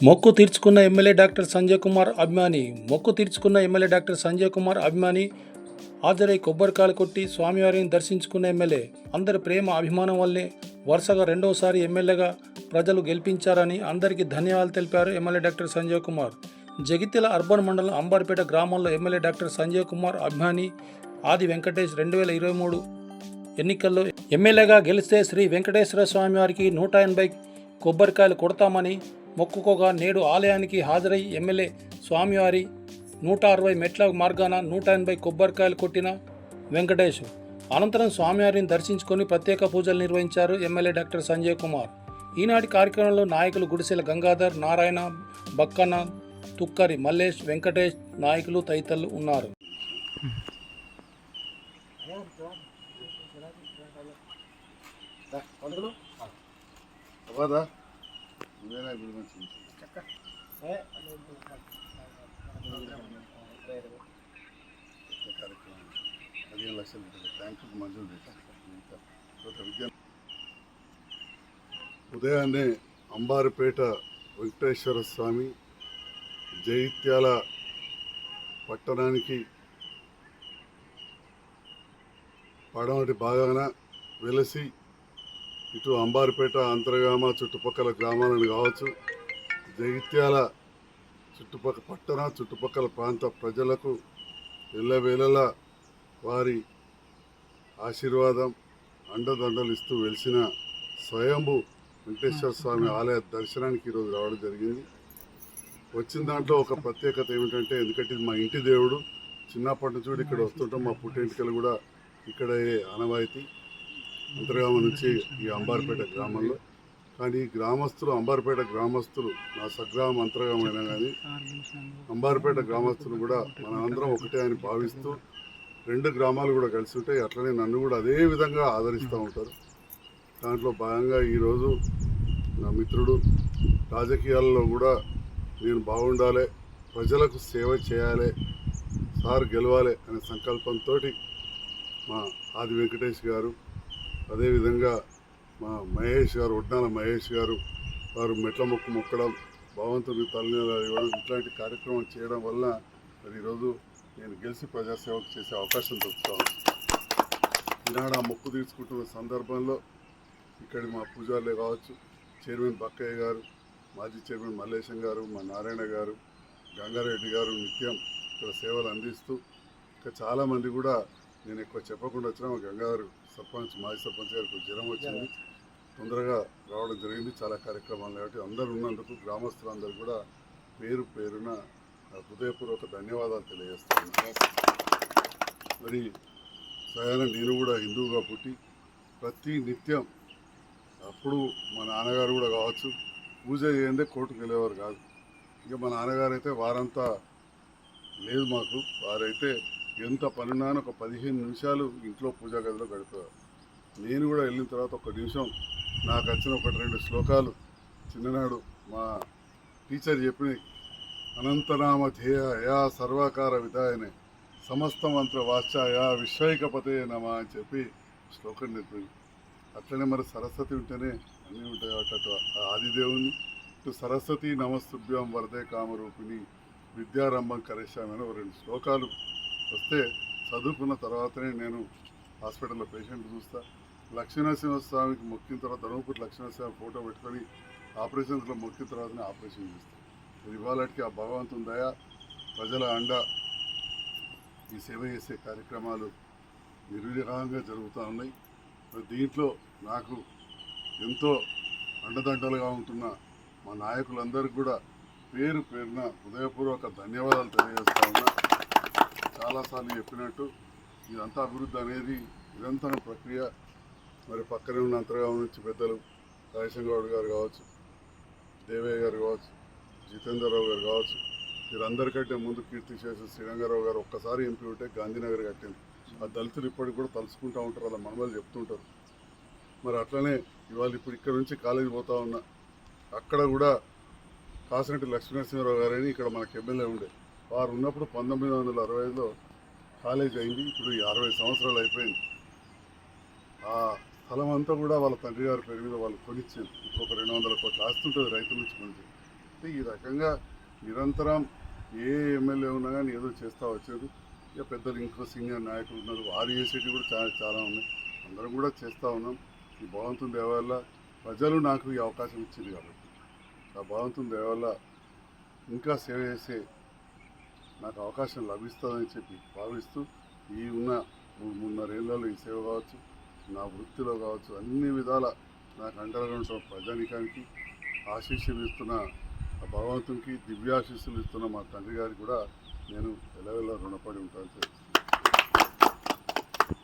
మొక్కు తీర్చుకున్న MLA doctor Sanjay Kumar అభిమాని మొక్కు తీర్చుకున్న ఎమ్మెల్యే డాక్టర్ సంజయ్ కుమార్ అభిమాని హాజరై కొబ్బరికాయలు కొట్టి స్వామివారిని దర్శించుకున్న ఎమ్మెల్యే. అందరి ప్రేమ అభిమానం వల్లే వరుసగా రెండవసారి ఎమ్మెల్యేగా ప్రజలు గెలిపించారని అందరికీ ధన్యవాదాలు తెలిపారు MLA doctor Sanjay Kumar. Jagtial urban మండలం అంబార్పేట గ్రామంలో ఎమ్మెల్యే డాక్టర్ సంజయ్ కుమార్ అభిమాని ఆది వెంకటేష్ రెండు వేల ఇరవై మూడు ఎన్నికల్లో ఎమ్మెల్యేగా గెలిస్తే శ్రీ వెంకటేశ్వర స్వామి వారికి నూట ఎనభై కొబ్బరికాయలు కొడతామని మొక్కుకోగా నేడు ఆలయానికి హాజరై ఎమ్మెల్యే స్వామివారి నూట అరవై మెట్ల మార్గాన నూట ఎనభై కొబ్బరికాయలు కొట్టిన వెంకటేష్. అనంతరం స్వామివారిని దర్శించుకొని ప్రత్యేక పూజలు నిర్వహించారు ఎమ్మెల్యే డాక్టర్ సంజయ్ కుమార్. ఈనాటి కార్యక్రమంలో నాయకులు గుడిసెల గంగాధర్ నారాయణ బక్కన తుక్కరి మల్లేష్ వెంకటేష్ నాయకులు తదితరులు ఉన్నారు. అవ్వదా కార్యక్రమం పదిహేను లక్షలు బ్యాంకు మంజూరు చేశాను ఇంకా ఉదయాన్నే అంబారిపేట వెంకటేశ్వర స్వామి జైత్యాల పట్టణానికి పడమటి భాగాన వెలసి ఇటు అంబారిపేట అంతర్గామ చుట్టుపక్కల గ్రామాలను కావచ్చు జగిత్యాల చుట్టుపక్కల పట్టణ చుట్టుపక్కల ప్రాంత ప్రజలకు ఎల్లవేళల వారి ఆశీర్వాదం అండదండలు ఇస్తూ వెలిసిన స్వయంభు వెంకటేశ్వర స్వామి ఆలయ దర్శనానికి ఈరోజు రావడం జరిగింది. వచ్చిన దాంట్లో ఒక ప్రత్యేకత ఏమిటంటే ఎందుకంటే మా ఇంటి దేవుడు చిన్నప్పటి నుంచి కూడా ఇక్కడ వస్తుంటాం మా పుట్టింటికలు కూడా ఇక్కడే ఆనవాయితీ. అంతర్గామ నుంచి ఈ అంబార్పేట గ్రామంలో. కానీ ఈ గ్రామస్తులు అంబార్పేట గ్రామస్తులు నా సగ్రామం అంతర్గామైనా కానీ అంబార్పేట గ్రామస్తులు కూడా మన అందరం ఒకటే అని భావిస్తూ రెండు గ్రామాలు కూడా కలిసి ఉంటాయి అట్లనే నన్ను కూడా అదే విధంగా ఆదరిస్తూ ఉంటారు. దాంట్లో భాగంగా ఈరోజు నా మిత్రుడు రాజకీయాల్లో కూడా నేను బాగుండాలి ప్రజలకు సేవ చేయాలి సార్ గెలవాలి అనే సంకల్పంతో మా ఆది వెంకటేష్ గారు అదేవిధంగా మా మహేష్ గారు ఒడ్డాల మహేష్ గారు వారు మెట్ల మొక్కు మొక్కడం భగవంతుడి తల్లిదండ్రులు ఇవ్వడం ఇట్లాంటి కార్యక్రమం చేయడం వల్ల మరి ఈరోజు నేను గెలిచి ప్రజాసేవకు చేసే అవకాశం దొరుకుతాను ఈనాడు ఆ మొక్కు తీసుకుంటున్న సందర్భంలో ఇక్కడి మా పూజారులే కావచ్చు చైర్మన్ బక్కయ్య గారు మాజీ చైర్మన్ మల్లేశం గారు మా నారాయణ గారు గంగారెడ్డి గారు నిత్యం ఇక్కడ సేవలు అందిస్తూ ఇంకా చాలామంది కూడా నేను ఎక్కువ చెప్పకుండా వచ్చిన మా గంగాధర్ సర్పంచ్ మాజీ సర్పంచ్ గారికి జ్వరం వచ్చింది. తొందరగా రావడం జరిగింది. చాలా కార్యక్రమాలు కాబట్టి అందరూ ఉన్నందుకు గ్రామస్తులందరూ కూడా పేరు పేరున హృదయపూర్వక ధన్యవాదాలు తెలియజేస్తున్నాను. మరి స్వయాన నేను కూడా హిందువుగా పుట్టి ప్రతి నిత్యం అప్పుడు మా నాన్నగారు కూడా కావచ్చు పూజ చేయందే కోర్టుకు వెళ్ళేవారు కాదు. ఇక మా నాన్నగారు అయితే వారంతా లేదు మాకు. వారైతే ఎంత పనున్నా ఒక పదిహేను నిమిషాలు ఇంట్లో పూజా గదిలో గడిపేవారు నేను కూడా వెళ్ళిన తర్వాత ఒక నిమిషం నాకు వచ్చిన ఒకటి రెండు శ్లోకాలు చిన్ననాడు మా టీచర్ చెప్పిన అనంతనామ ధ్యేయ యా సర్వాకార విధాయనే సమస్త మంత్ర వాచాయ విశ్వైకపతే నమ అని చెప్పి శ్లోకం నేర్పింది అట్లనే మరి సరస్వతి ఉంటేనే అన్నీ ఉంటాయి అటు ఆ ఆదిదేవుని ఇటు సరస్వతి నమస్తుభ్యం వరదే కామరూపిణి విద్యారంభం కరేశామని ఒక రెండు శ్లోకాలు వస్తే చదువుకున్న తర్వాతనే నేను హాస్పిటల్లో పేషెంట్ చూస్తా. లక్ష్మీనరసింహస్వామికి మొక్కిన తర్వాత ధనుపూర్ లక్ష్మీనరసింహ ఫోటో పెట్టుకొని ఆపరేషన్స్లో మొక్కిన తర్వాతనే ఆపరేషన్ చేస్తాను ఇవాళకి ఆ భగవంతుని దయ ప్రజల అండ ఈ సేవ చేసే కార్యక్రమాలు నిర్విఘ్నంగా జరుగుతూ ఉన్నాయి. దీంట్లో నాకు ఎంతో అండదండలుగా ఉంటున్న మా నాయకులందరికీ కూడా పేరు పేరున హృదయపూర్వక ధన్యవాదాలు తెలియజేస్తా ఉన్నా. చాలాసార్లు చెప్పినట్టు ఇదంతా అభివృద్ధి అనేది నిరంతర ప్రక్రియ. మరి పక్కనే ఉన్న అంతర్గామం నుంచి పెద్దలు రాజశంకర్ గారు కావచ్చు దేవయ్య గారు కావచ్చు జితేందర్రావు గారు కావచ్చు వీరందరికంటే ముందు కీర్తి చేసిన శ్రీరంగారావు గారు ఒక్కసారి ఎంపీ ఉంటే గాంధీనగర్ కట్టింది. ఆ దళితులు ఇప్పటికి కూడా తలుచుకుంటూ ఉంటారు అలా మనమలు చెప్తుంటారు. మరి అట్లనే ఇవాళ ఇప్పుడు ఇక్కడ నుంచి కాలేజీ పోతా ఉన్నా అక్కడ కూడా కాసినట్టు లక్ష్మీనరసింహరావు గారని ఇక్కడ మనకు ఎమ్మెల్యే ఉండే. వారు ఉన్నప్పుడు పంతొమ్మిది వందల అరవై ఐదులో కాలేజ్ అయింది. ఇప్పుడు అరవై సంవత్సరాలు అయిపోయింది. ఆ స్థలం అంతా కూడా వాళ్ళ తండ్రి గారి పేరు మీద వాళ్ళు కొనిచ్చారు. ఇప్పుడు ఒక రెండు వందల కోట్లు ఆస్తుంటుంది రైతుల నుంచి కొంచెం అంటే ఈ రకంగా నిరంతరం ఏ ఎమ్మెల్యే ఉన్నా కానీ ఏదో చేస్తూ వచ్చారు. ఇక పెద్దలు ఇంకో సీనియర్ నాయకులు ఉన్నారు. వారు చేసేటివి కూడా చాలా చాలా ఉన్నాయి. అందరం కూడా చేస్తూ ఉన్నాం. ఈ భగవంతుని దయ ప్రజలు నాకు ఈ అవకాశం ఇచ్చింది కాబట్టి. ఆ భగవంతుని దయ ఇంకా సేవ చేసే నాకు అవకాశం లభిస్తుందని చెప్పి భావిస్తూ ఈ ఉన్న మూడు మూడున్నరేళ్ళలో ఈ సేవ కావచ్చు నా వృత్తిలో కావచ్చు అన్ని విధాల నాకు అండగా ఉంటున్న ప్రజానికానికి ఆశీస్సులు ఇస్తున్న ఆ భగవంతునికి దివ్యాశీస్సులు ఇస్తున్న మా తండ్రి గారికి కూడా నేను ఎలవెల్ల రుణపడి ఉంటాను.